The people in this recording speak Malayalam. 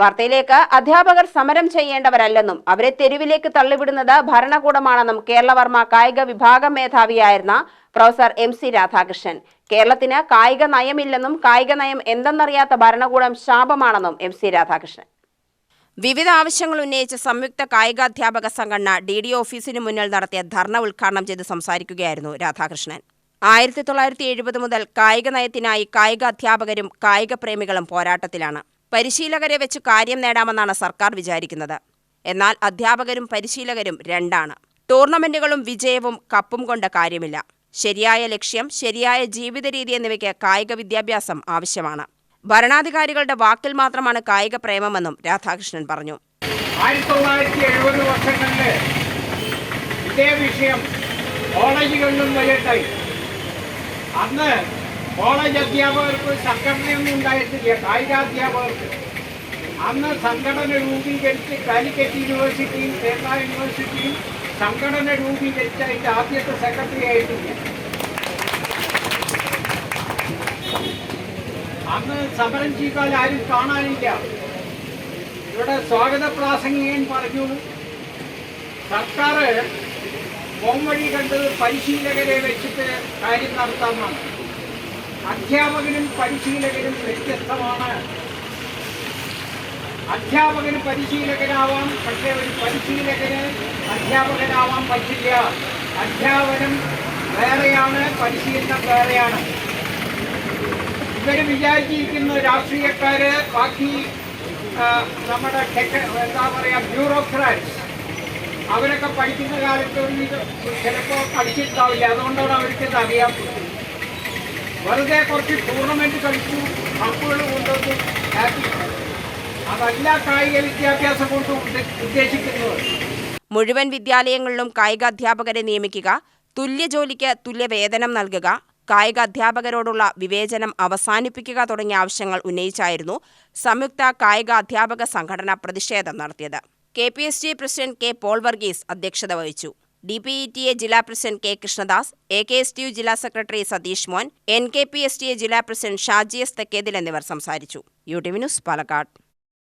വാർത്തയിലേക്ക് അധ്യാപകർ സമരം ചെയ്യേണ്ടവരല്ലെന്നും അവരെ തെരുവിലേക്ക് തള്ളിവിടുന്നത് ഭരണകൂടമാണെന്നും കേരളവർമ്മ കായിക വിഭാഗം മേധാവിയായിരുന്ന പ്രൊഫസർ എം സി രാധാകൃഷ്ണൻ. കേരളത്തിന് കായിക നയമില്ലെന്നും കായിക നയം എന്തെന്നറിയാത്ത ഭരണകൂടം ശാപമാണെന്നും എം സി രാധാകൃഷ്ണൻ. വിവിധ ആവശ്യങ്ങൾ ഉന്നയിച്ച് സംയുക്ത കായികാധ്യാപക സംഘടന ഡി ഡി ഓഫീസിന് മുന്നിൽ നടത്തിയ ധർണ ഉദ്ഘാടനം ചെയ്ത് സംസാരിക്കുകയായിരുന്നു രാധാകൃഷ്ണൻ. ആയിരത്തി തൊള്ളായിരത്തി എഴുപത് മുതൽ കായിക നയത്തിനായി കായിക അധ്യാപകരും കായിക പ്രേമികളും പോരാട്ടത്തിലാണ്. പരിശീലകരെ വെച്ച് കാര്യം നേടാമെന്നാണ് സർക്കാർ വിചാരിക്കുന്നത്. എന്നാൽ അധ്യാപകരും പരിശീലകരും രണ്ടാണ്. ടൂർണമെന്റുകളും വിജയവും കപ്പും കൊണ്ട് കാര്യമില്ല. ശരിയായ ലക്ഷ്യം ശരിയായ ജീവിത രീതി എന്നിവയ്ക്ക് കായിക വിദ്യാഭ്യാസം ആവശ്യമാണ്. ഭരണാധികാരികളുടെ വാക്കിൽ മാത്രമാണ് കായിക പ്രേമമെന്നും രാധാകൃഷ്ണൻ പറഞ്ഞു. ആയിരത്തി വിഷയം കോളേജുകളിലും അന്ന് കോളേജ് അധ്യാപകർക്ക് സംഘടനയൊന്നും ഉണ്ടായിട്ടില്ല. കായികാധ്യാപകർക്ക് അന്ന് സംഘടന രൂപീകരിച്ച് കാലിക്കറ്റ് യൂണിവേഴ്സിറ്റിയും കേരള യൂണിവേഴ്സിറ്റിയും സംഘടന രൂപീകരിച്ച അതിന്റെ ആദ്യത്തെ സെക്രട്ടറി ആയിട്ടില്ല അന്ന് സമരം ചെയ്താൽ ആരും കാണാനില്ല. ഇവിടെ സ്വാഗത പ്രാസംഗികൻ പറഞ്ഞു സർക്കാർ പോംവഴി കണ്ടത് പരിശീലകരെ വെച്ചിട്ട് കാര്യം നടത്താമെന്നാണ് അധ്യാപകനും പരിശീലകനും വ്യത്യസ്തമാണ്. അധ്യാപകന് പരിശീലകനാവാം പക്ഷേ ഒരു പരിശീലകന് അധ്യാപകനാവാൻ പറ്റില്ല. അധ്യാപനം വേറെയാണ് പരിശീലനം വേറെയാണ്. ഇവർ വിചാരിച്ചിരിക്കുന്ന രാഷ്ട്രീയക്കാര് ബാക്കി നമ്മുടെ ടെക് എന്താ പറയുക ബ്യൂറോക്രാറ്റ്സ്. അവരൊക്കെ പഠിക്കുന്ന കാലത്ത് ചിലപ്പോൾ പഠിച്ചിട്ടുണ്ടാവില്ല. അതുകൊണ്ടാണ് അവർക്ക് ഇത് വെറുതെ കുറച്ച് ടൂർണമെന്റ് കളിച്ചു കപ്പുകൾ കൊണ്ടുവന്നു ഹാപ്പി അതല്ല കായിക വിദ്യാഭ്യാസം കൊണ്ട് ഉദ്ദ- ഉദ്ദേശിക്കുന്നത്. മുഴുവൻ വിദ്യാലയങ്ങളിലും കായിക അധ്യാപകരെ നിയമിക്കുക തുല്യ ജോലിക്ക് തുല്യ വേതനം നൽകുക കായിക അധ്യാപകരോടുള്ള വിവേചനം അവസാനിപ്പിക്കുക തുടങ്ങിയ ആവശ്യങ്ങൾ ഉന്നയിച്ചായിരുന്നു സംയുക്ത കായിക അധ്യാപക സംഘടന പ്രതിഷേധം നടത്തിയത്. K P S G president K Paul Varghese അധ്യക്ഷത വഹിച്ചു. D P E T A ജില്ലാ president K Krishnadas A K S T U ജില്ലാ secretary Satheesh Mon N K P S T A ജില്ലാ പ്രസിഡന്റ് ഷാജി എസ് തെക്കേതിൽ എന്നിവർ സംസാരിച്ചു. U T V news Palakkad.